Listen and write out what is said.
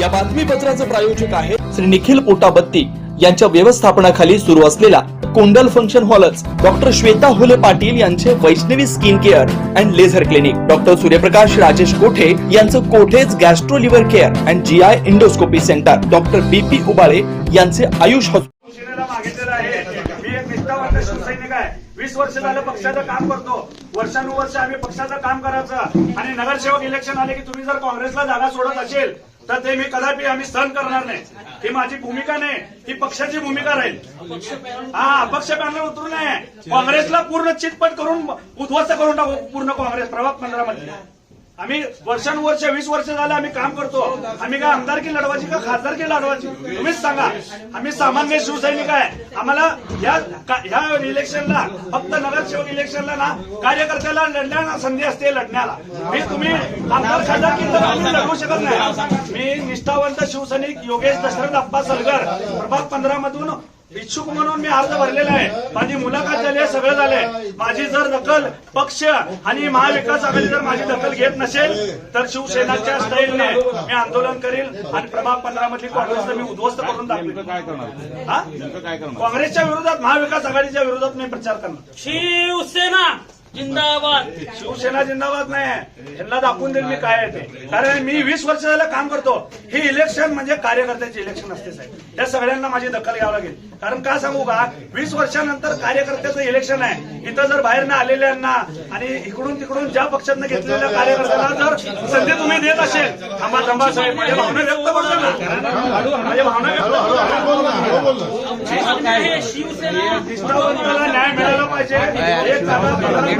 या बातमीपत्राचे प्रायोजक आहे श्री निखिल पोटाबत्ती. यांच्या व्यवस्थापनाखाली सुरू असलेला कोंडल फंक्शन हॉलच डॉक्टर श्वेता होले पाटील यांचे Vaishnavi skin care and laser clinic. Doctor Suryaprakash Rajesh Kothe यांचं Kothe's gastro liver care and G I endoscopy centre. Doctor B P Ubale यांचे आयुष हॉस्पिटल. वीस वर्ष झालं पक्षाचं काम करतो. वर्षानुवर्ष आम्ही पक्षाचं काम करायचं. आणि नगरसेवक इलेक्शन आले की तुम्ही जर काँग्रेसला जागा सोडत असेल तर ते मी कदापि आम्ही सहन करणार नाही. ही माझी भूमिका नाही ही पक्षाची भूमिका राहील. हा अपक्ष पॅनल उतरून आहे काँग्रेसला पूर्ण चितपट करून उद्ध्वस्त करून टाकू पूर्ण काँग्रेस प्रभाग मंडळामध्ये आम्ही वर्षानुवर्ष वीस वर्ष झालं आम्ही काम करतो. आम्ही काय आमदारकी लढवायची का खासदारकी लढवायची? तुम्हीच सांगा. आम्ही सामान्य शिवसैनिक आहे. आम्हाला या का- ह्या इलेक्शनला फक्त नगरसेवक इलेक्शनला ना कार्यकर्त्याला लढण्याला संधी असते लढण्याला. मी तुम्ही आमदार खासदारकी तर आम्ही लढवू शकत नाही. मी निष्ठावंत शिवसैनिक योगेश दशरथ अप्पा सलगर प्रभाग पंधरा मधून इच्छुक म्हणून मी अर्ज भरलेला आहे. माझी मुलाखत झाली आहे सगळं झालंय माझी जर दखल पक्ष आणि महाविकास आघाडी जर माझी दखल घेत नसेल तर शिवसेनाच्या स्टाईलने मी आंदोलन करील आणि प्रभाग पंधरा मधली काँग्रेसला मी उद्ध्वस्त करून दाखवेल काय करणार? हा? नेमकं काय करणार? काँग्रेसच्या विरोधात महाविकास आघाडीच्या विरोधात मी प्रचार करणार. शिवसेना! जिंदाबाद. शिवसेना जिंदाबाद नाही यांना दाखवून देईल मी काय आहे ते. कारण मी वीस वर्ष झालं काम करतो. हे इलेक्शन म्हणजे कार्यकर्त्याचे इलेक्शन असते साहेब. या सगळ्यांना माझी दखल घ्यावी लागेल. कारण का सांगू का? वीस वर्षानंतर कार्यकर्त्याचं इलेक्शन आहे. इथं जर बाहेरनं आलेल्यांना आणि इकडून तिकडून ज्या पक्षातनं घेतलेल्या कार्यकर्त्यांना जर संधी तुम्ही देत असेल थांबा थांबा साहेब. माझ्या भावना व्यक्त करतो ना माझ्या भावना व्यक्त. हे शिवसेना निष्ठावंताला न्याय मिळाला पाहिजे. एक